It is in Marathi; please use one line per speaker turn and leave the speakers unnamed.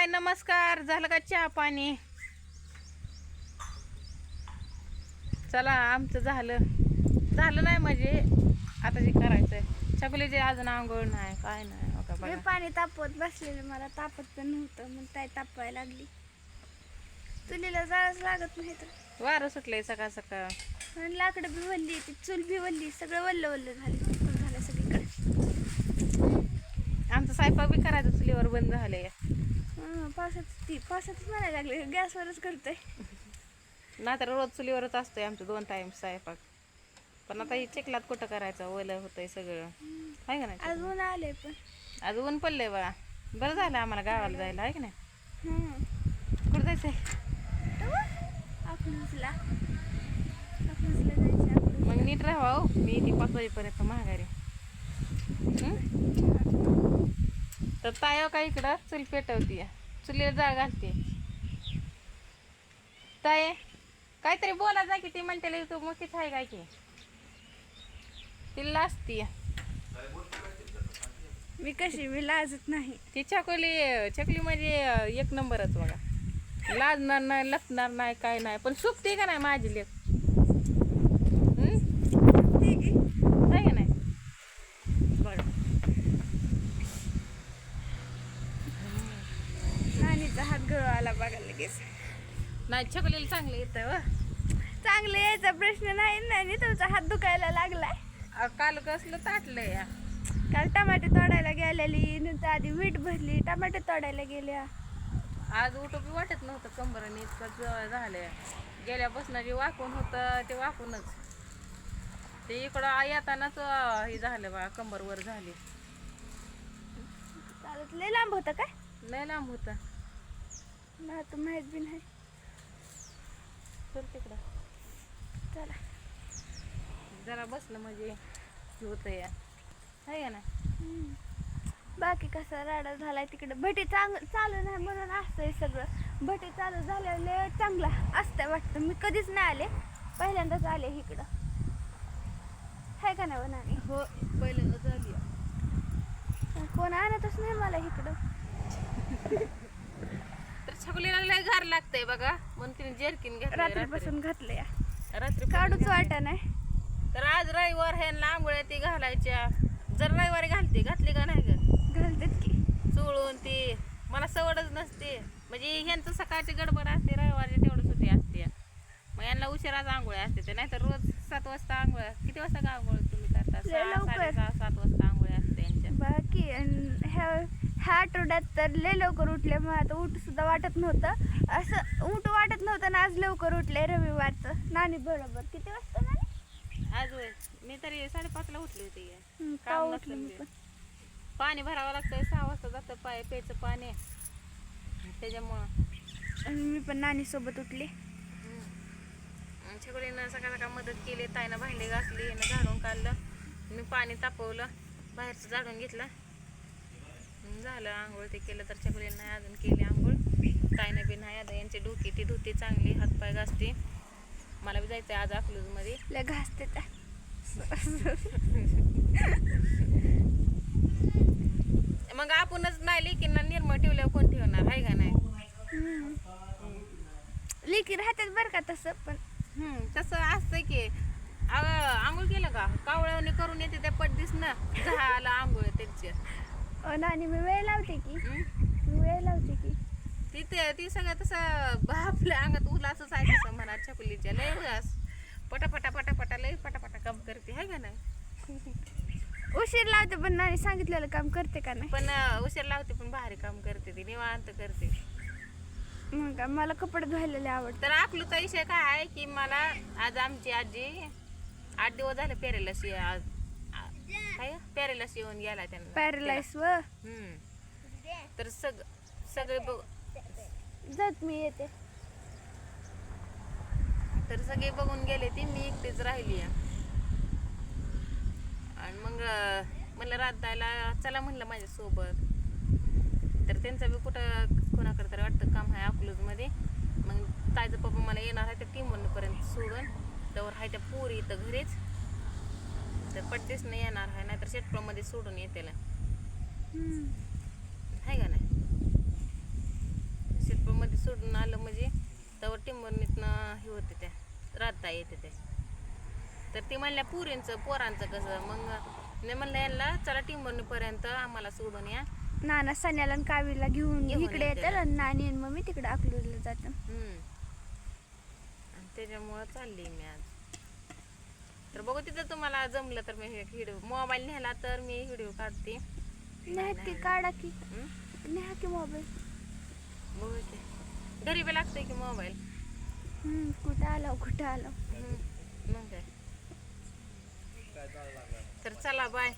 हाय नमस्कार. झालं का चहा पाणी? चला आमचं झालं. झालं नाही म्हणजे. आता जे करायचंय. चकलीचे अजून आंघोळ नाही काय नाही हो का
मी
बघा.
पाणी तापवत बसलेलं. मला तापत पण नव्हतं मग ताई तापवायला लागली. चुलीला जाळच लागत नाही तर.
वारं सुटलंय सकाळ सकाळ.
आणि लाकडं बी वल्ली ती चूल बी वल्ली सगळं वल्ल वल्ल झालं. चिकन झालं सगळीकडे.
आमचं स्वयंपाक बी करायचं चुलीवर बंद झालंय.
पावसात ती पावसातच म्हणायला लागले गॅसवरच करतोय.
नाहीतर रोज चुलीवरच असतोय आमचं दोन टाइम स्वयंपाक. पण आता ही चिखलात कुठं करायचं? ओलं होतंय सगळं. आहे का नाही?
आज ऊन आले पण.
आज ऊन पडलंय बघा. बरं झालं आम्हाला गावाला जायला आहे की नाही?
हं.
कुठं जायचंय?
अकलूजला. अकलूजला जायचं.
मग नीट राहा हो. मी ती पाच वाजेपर्यंत महागारी तर ताय का इकडं? चूल पेटवती चुलीला जाळ घालते ताय काहीतरी बोला जा की ती म्हणते तू मोठीच आहे काय की? तिला असती
मी कशी? मी लाजत नाही.
ती चकोली चकली म्हणजे एक नंबरच बघा. लाजणार नाही लपणार नाही काय नाही. पण सुकते का नाही माझी लेख हम्म?
ते घे.
आहे का नाही बघा
नानीचा हात गळू लगेच.
नाही चकलीला चांगलं येतं व.
चांगलं यायचा प्रश्न नाही नानी तुमचा हात दुखायला लागलाय.
काल कसलं ताटलंय या.
काल टमाटे तोडायला गेलेली नंतर आधी वीट भरली टमाटे तोडायला गेल्या.
आज उठू बी वाटत नव्हतं कंबरने इतकं जवळ झालंय. गेल्यापासून जे वाकून होतं ते वाकूनच. ते इकडं आ- येतानाच अ, हे झालं बा कंबर वर झाली.
चालत लय लांब होतं काय?
लय लांब होतं.
मला तर माहीत बी नाही.
चल तिकडं.
चला.
जरा बसलं म्हणजे होतं या आहे का ना
हम्म. बाकी कसा राडा झालाय तिकडे? भटी चांग चालू नाही म्हणून असतंय सगळं. भटी चालू झाल्यावर लय चांगला असतंय वाटतं. मी कधीच नाही आले. पहिल्यांदाच आले इकडं. आहे का नाही
हो पहिल्यांदा झाली
कोण आणतच नाही मला इकडं
तर छकुलीला लय लागतंय बघा. म्हणून तिने जेरकीन घेतली
रात्रीपासून घातलं
रात्री
काढूच वाटा नाही
तर आज रविवार ह्यांना आंघोळ्या ती घालायच्या. जर रविवारी घालते घातली का नाही ग?
घालतेत की.
चोळून ती. मला सवडच नसते. म्हणजे ह्यांचं सकाळची गडबड असते रविवारची तेवढं सुट्टी असते. मग यांना उशिराच आंघोळ्या असते. ते नाहीतर रोज सात वाजता आंघोळ्या किती वाजता का आंघोळ तुम्ही करता?
लय
सहा
लवकर.
साडेसहा सात वाजता आंघोळ्या असते यांच्या.
बाकी अन ह्या ह्या आठवड्यात तर लय लवकर उठले मग आता उठ सुद्धा वाटत नव्हतं. असं उठ वाटत नव्हतं ना आज लवकर उठले रविवारचं. नानी बरोबर. किती वाजता नानी?
आज होय. मी तरी साडेपाचला उठली होती. नसलं
उठले मी
मी.
पण.
पाणी भरावं लागतंय. सहा वाजता जातं पाय प्यायचं पाणी. त्याच्यामुळं.
मी पण नानी सोबत उठले
छकुलीनं सकाळ सकाळ मदत केली. ताईनं भांडी घासली हिनं झाडून काढलं. मी पाणी तापवलं. बाहेरचं झाडून घेतलं. झालं आंघोळ ते केलं तर छकुलीनं नाही अजून केली आंघोळ. ताईनं बी नाही आता यांची डोकी ती धुती चांगली हातपाय घासते. मला बी जायचं आज अकलूजमध्ये.
लय घासते
मग आपणच नाही लेकींना निर्मळ ठेवल्यावर कोण ठेवणार आहे का नाही.
लेकी राहतात बरं का तसं पण
हम्म, तसं असतं की आंघोळ केलं का? कावळ्याने करून येते त्या पड्डीस ना झालं आंघोळ त्यांची.
अ, नानी मी वेळ लावते की? मी वेळ लावते की?
ती ते ती सगळं तसं आपल्या अंगात उलासच आहे तसं म्हणा छकुलीच्या. लय उलास पटापटा पटापटा लय पटापटा काम करते आहे का नाही?
उशीर लावते पण नानी सांगितलेलं काम करते का नाही?
पण अं, उशीर लावते पण भारी काम करते ती निवांत करते.
मग काय, मला कपडे धुवायला लय आवडतं.
तर आपलूचा विषय काय आहे की मला आज आमची आजी आठ दिवस झाले पेरेलस आज काय? पेरेलस येऊन गेला त्यांना.
पॅरलाइस व?
हम्म. तर सग सगळे बघ.
जात मी येते.
तर सगळे बघून गेले ती मी एकटीच राहिली आणि मग अं, म्हणलं रात जायला चला म्हणलं माझ्यासोबत. तर त्यांचं बी कुठं कोणाकडे तरी वाटतं काम आहे अकलूजमध्ये. मग तायचं पप्पा मला येणार आहे त्या टीमपर्यंत सोडून. त्यावर आहे त्या पोरी इथं घरीच. तर पडतेच नाही येणार आहे नाहीतर शेटपळमध्ये सोडून येते आहे का नाही? शेटपळमध्ये सोडून आलं म्हणजे तेव्हा टिंबरनीतनं हे होते त्या राहता येते ते. तर ते म्हणल्या पुरींचं पोरांचं कसं? मग नाही म्हणलं यांना चला टिंबरणीपर्यंत आम्हाला सोडून या.
नाना सण्याला कावीला घेऊन इकडे येतात नानी आणि मम्मी तिकडे अकलूरला जातात.
त्याच्यामुळं चालली मी आज. तर बघू तिथं तुम्हाला जमलं तर मी व्हिडिओ मोबाईल नेला तर मी व्हिडिओ काढते.
नाही की काढा की? न्या की मोबाईल
बघू ते घरी बी लागतोय की मोबाईल
कुठं आलो कुठं आलो.
मग काय. तर चला बाय